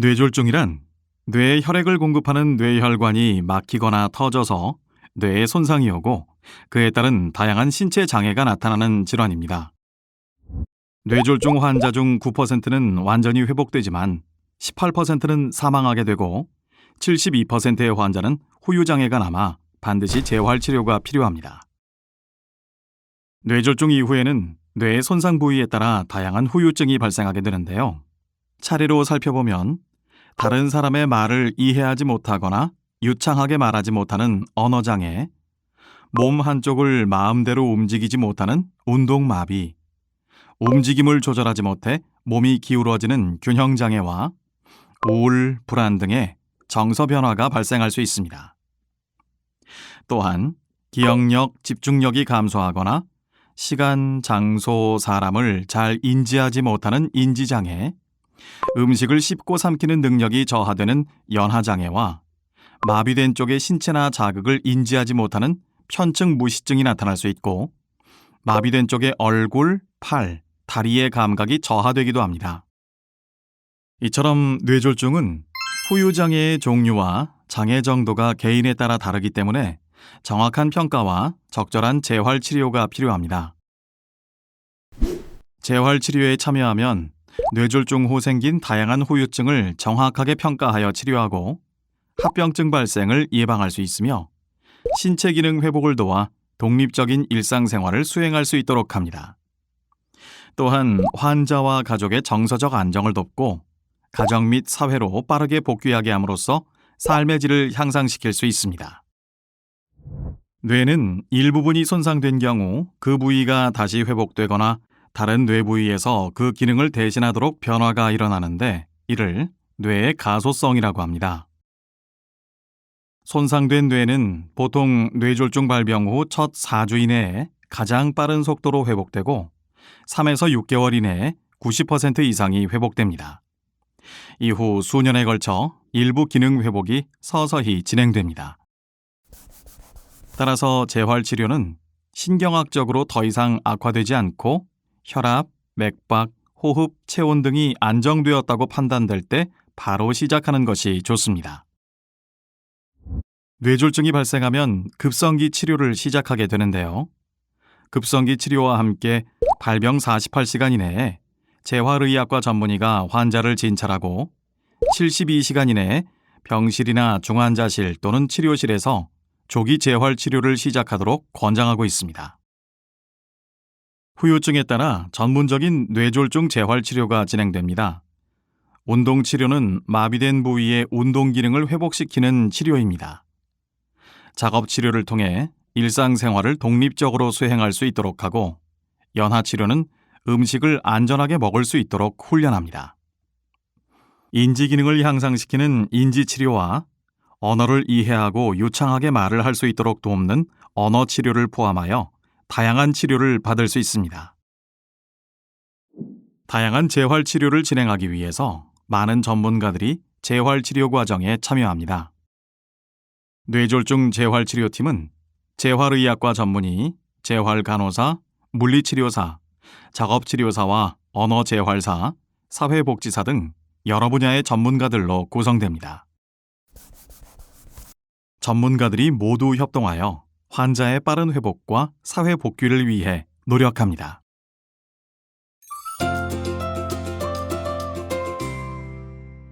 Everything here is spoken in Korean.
뇌졸중이란 뇌에 혈액을 공급하는 뇌혈관이 막히거나 터져서 뇌에 손상이 오고 그에 따른 다양한 신체 장애가 나타나는 질환입니다. 뇌졸중 환자 중 9%는 완전히 회복되지만 18%는 사망하게 되고 72%의 환자는 후유 장애가 남아 반드시 재활 치료가 필요합니다. 뇌졸중 이후에는 뇌의 손상 부위에 따라 다양한 후유증이 발생하게 되는데요. 차례로 살펴보면 다른 사람의 말을 이해하지 못하거나 유창하게 말하지 못하는 언어장애, 몸 한쪽을 마음대로 움직이지 못하는 운동마비, 움직임을 조절하지 못해 몸이 기울어지는 균형장애와 우울, 불안 등의 정서 변화가 발생할 수 있습니다. 또한 기억력, 집중력이 감소하거나 시간, 장소, 사람을 잘 인지하지 못하는 인지장애, 음식을 씹고 삼키는 능력이 저하되는 연하장애와 마비된 쪽의 신체나 자극을 인지하지 못하는 편층 무시증이 나타날 수 있고 마비된 쪽의 얼굴, 팔, 다리의 감각이 저하되기도 합니다. 이처럼 뇌졸중은 후유장애의 종류와 장애 정도가 개인에 따라 다르기 때문에 정확한 평가와 적절한 재활 치료가 필요합니다. 재활 치료에 참여하면 뇌졸중 후 생긴 다양한 후유증을 정확하게 평가하여 치료하고 합병증 발생을 예방할 수 있으며 신체 기능 회복을 도와 독립적인 일상생활을 수행할 수 있도록 합니다. 또한 환자와 가족의 정서적 안정을 돕고 가정 및 사회로 빠르게 복귀하게 함으로써 삶의 질을 향상시킬 수 있습니다. 뇌는 일부분이 손상된 경우 그 부위가 다시 회복되거나 다른 뇌 부위에서 그 기능을 대신하도록 변화가 일어나는데 이를 뇌의 가소성이라고 합니다. 손상된 뇌는 보통 뇌졸중 발병 후 첫 4주 이내에 가장 빠른 속도로 회복되고 3에서 6개월 이내에 90% 이상이 회복됩니다. 이후 수년에 걸쳐 일부 기능 회복이 서서히 진행됩니다. 따라서 재활 치료는 신경학적으로 더 이상 악화되지 않고 혈압, 맥박, 호흡, 체온 등이 안정되었다고 판단될 때 바로 시작하는 것이 좋습니다. 뇌졸중이 발생하면 급성기 치료를 시작하게 되는데요. 급성기 치료와 함께 발병 48시간 이내에 재활의학과 전문의가 환자를 진찰하고 72시간 이내에 병실이나 중환자실 또는 치료실에서 조기 재활 치료를 시작하도록 권장하고 있습니다. 후유증에 따라 전문적인 뇌졸중 재활 치료가 진행됩니다. 운동 치료는 마비된 부위의 운동 기능을 회복시키는 치료입니다. 작업 치료를 통해 일상생활을 독립적으로 수행할 수 있도록 하고 연화 치료는 음식을 안전하게 먹을 수 있도록 훈련합니다. 인지 기능을 향상시키는 인지 치료와 언어를 이해하고 유창하게 말을 할 수 있도록 돕는 언어 치료를 포함하여 다양한 치료를 받을 수 있습니다. 다양한 재활 치료를 진행하기 위해서 많은 전문가들이 재활 치료 과정에 참여합니다. 뇌졸중 재활 치료팀은 재활의학과 전문의, 재활 간호사, 물리치료사, 작업치료사와 언어재활사, 사회복지사 등 여러 분야의 전문가들로 구성됩니다. 전문가들이 모두 협동하여 환자의 빠른 회복과 사회 복귀를 위해 노력합니다.